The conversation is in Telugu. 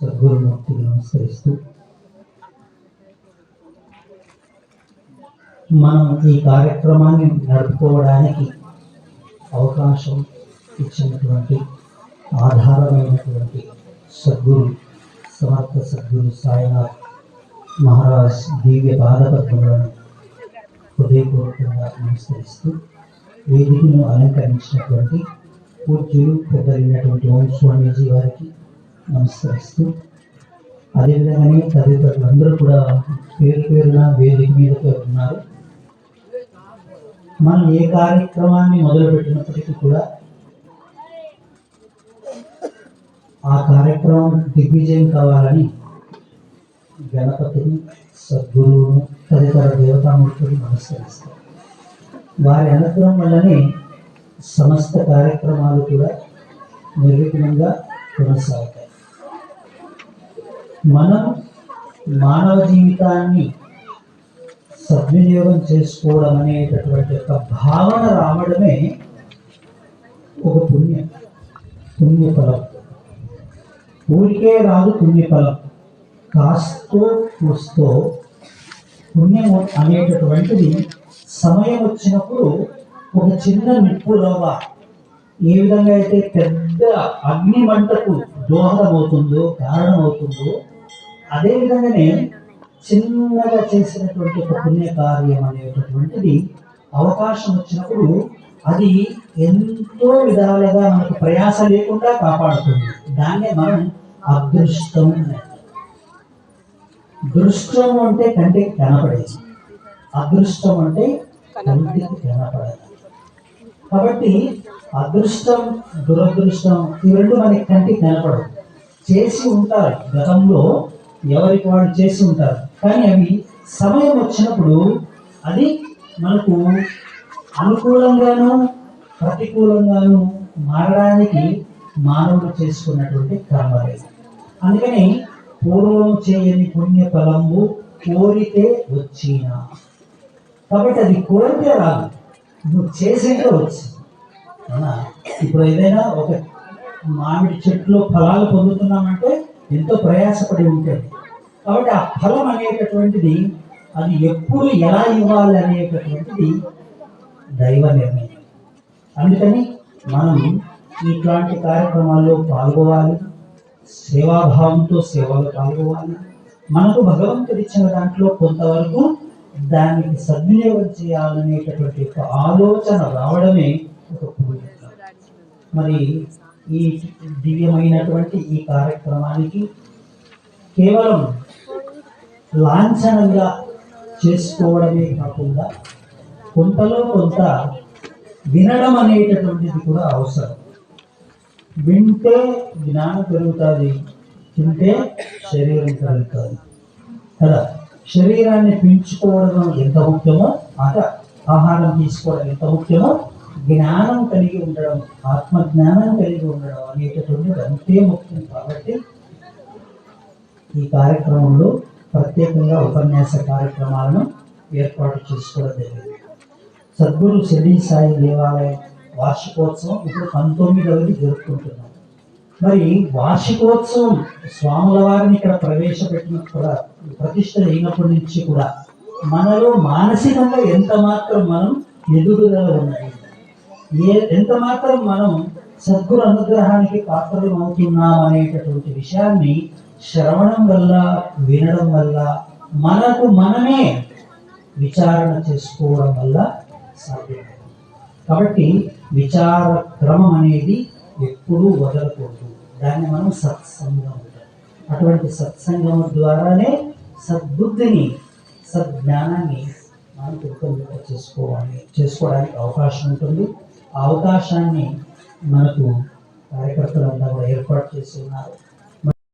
సద్గురుమూర్తికి నమస్కరిస్తూ మనం ఈ కార్యక్రమాన్ని నడుపుకోవడానికి అవకాశం ఇచ్చినటువంటి ఆధారమైనటువంటి సద్గురు సమర్థ సద్గురు సాయినాథ్ మహారాజ్ దివ్య పాదపద్మలను హృదయపూర్వకంగా నమస్కరిస్తూ వేదికను అలంకరించినటువంటి పూజ్యులు పెద్దలైనటువంటి ఓం స్వామీజీ వారికి నమస్కరిస్తూ అదేవిధంగానే తదితరులందరూ కూడా పేరు పేరున వేదిక మీదకే ఉన్నారు. మనం ఏ కార్యక్రమాన్ని మొదలుపెట్టినప్పటికీ కూడా ఆ కార్యక్రమం దిగ్విజయం కావాలని గణపతిని సద్గురువును తదితర దేవతామూర్తులు నమస్కరిస్తారు వారి అనుగ్రహం వల్లనే సమస్త కార్యక్రమాలు కూడా నిర్విఘ్నంగా కొనసాగుతాయి. మనం మానవ జీవితాన్ని సద్వినియోగం చేసుకోవడం అనేటటువంటి ఒక భావన రావడమే ఒక పుణ్యం పుణ్యఫలం. ఊరికే రాదు పుణ్యఫలం. కాస్తో కూస్తో పుణ్యం అనేటటువంటిది సమయం వచ్చినప్పుడు ఒక చిన్న నిప్పులోవ ఏ విధంగా అయితే పెద్ద అగ్ని మంటకు దోహదమవుతుందో కారణమవుతుందో అదే విధంగానే చిన్నగా చేసినటువంటి ఒక పుణ్య కార్యం అనేటటువంటిది అవకాశం వచ్చినప్పుడు అది ఎంతో విధాలుగా మనకు ప్రయాస లేకుండా కాపాడుతుంది. దాన్నే మనం అదృష్టం దృష్టం అంటే కంటికి కనపడేది. అదృష్టం అంటే కంటికి కనపడదు. కాబట్టి అదృష్టం దురదృష్టం ఈ రెండు మనకి కంటికి కనపడవు. చేసి ఉంటారు. గతంలో ఎవరికి వాళ్ళు చేసి ఉంటారు. కానీ అవి సమయం వచ్చినప్పుడు అది మనకు అనుకూలంగాను ప్రతికూలంగాను మారడానికి మానవుడు చేసుకున్నటువంటి కర్మలే అందుకని పూర్వం చేయని పుణ్య ఫలము కోరితే వచ్చిన. కాబట్టి అది కోరితే రాదు. నువ్వు చేసేయవచ్చు ఇప్పుడు ఏదైనా ఒక మామిడి చెట్లో ఫలాలు పొందుతున్నామంటే ఎంతో ప్రయాసపడి ఉంటుంది కాబట్టి ఆ ఫలం అనేటటువంటిది అది ఎప్పుడు ఎలా ఇవ్వాలి అనేటటువంటిది దైవ నిర్ణయం. అందుకని మనం ఇట్లాంటి కార్యక్రమాల్లో పాల్గొవాలి సేవాభావంతో సేవలు పాల్గొవాలి. మనకు భగవంతుడిచ్చిన దాంట్లో కొంతవరకు దానికి సద్వినియోగం చేయాలనేటటువంటి ఒక ఆలోచన రావడమే ఒక పూజ. మరి ఈ దివ్యమైనటువంటి ఈ కార్యక్రమానికి కేవలం లాంఛనంగా చేసుకోవడమే కాకుండా కొంతలో కొంత వినడం అనేటటువంటిది కూడా అవసరం. వింటే జ్ఞానం పెరుగుతుంది తింటే శరీరం పెరుగుతుంది. కదా? శరీరాన్ని పెంచుకోవడం ఎంత ముఖ్యమో అట ఆహారం తీసుకోవడం ఎంత ముఖ్యమో జ్ఞానం కలిగి ఉండడం ఆత్మజ్ఞానం కలిగి ఉండడం అనేటటువంటిది అంతే ముఖ్యం కాబట్టి ఈ కార్యక్రమంలో ప్రత్యేకంగా ఉపన్యాస కార్యక్రమాలను ఏర్పాటు చేసుకోవడం జరిగింది. సద్గురు షిరిడి సాయి దేవాలయం వార్షికోత్సవం ఇప్పుడు పంతొమ్మిదవది జరుపుకుంటున్నాం. మరి వార్షికోత్సవం స్వాముల వారిని ఇక్కడ ప్రవేశపెట్టిన కూడా ప్రతిష్ట అయినప్పటి నుంచి కూడా మనలో మానసికంగా ఎంత మాత్రం మనం ఎదుగుదల ఉన్నాయి ఏ ఎంత మాత్రం మనం సద్గురు అనుగ్రహానికి పాత్రలు అవుతున్నాం అనేటటువంటి విషయాన్ని శ్రవణం వల్ల వినడం వల్ల మనకు మనమే విచారణ చేసుకోవడం వల్ల సాధ్యం కాబట్టి విచార క్రమం అనేది ఎప్పుడూ వదలకూడదు. దాన్ని మనం సత్సంగం అంటాం. అటువంటి సత్సంగం ద్వారానే సద్బుద్ధిని సద్జ్ఞానాన్ని మనం పెంపొందింప చేసుకోవాలి. చేసుకోవడానికి అవకాశం ఉంటుంది. ఆ అవకాశాన్ని మనకు కార్యకర్తలంతా కూడా ఏర్పాటు చేసి ఉన్నారు.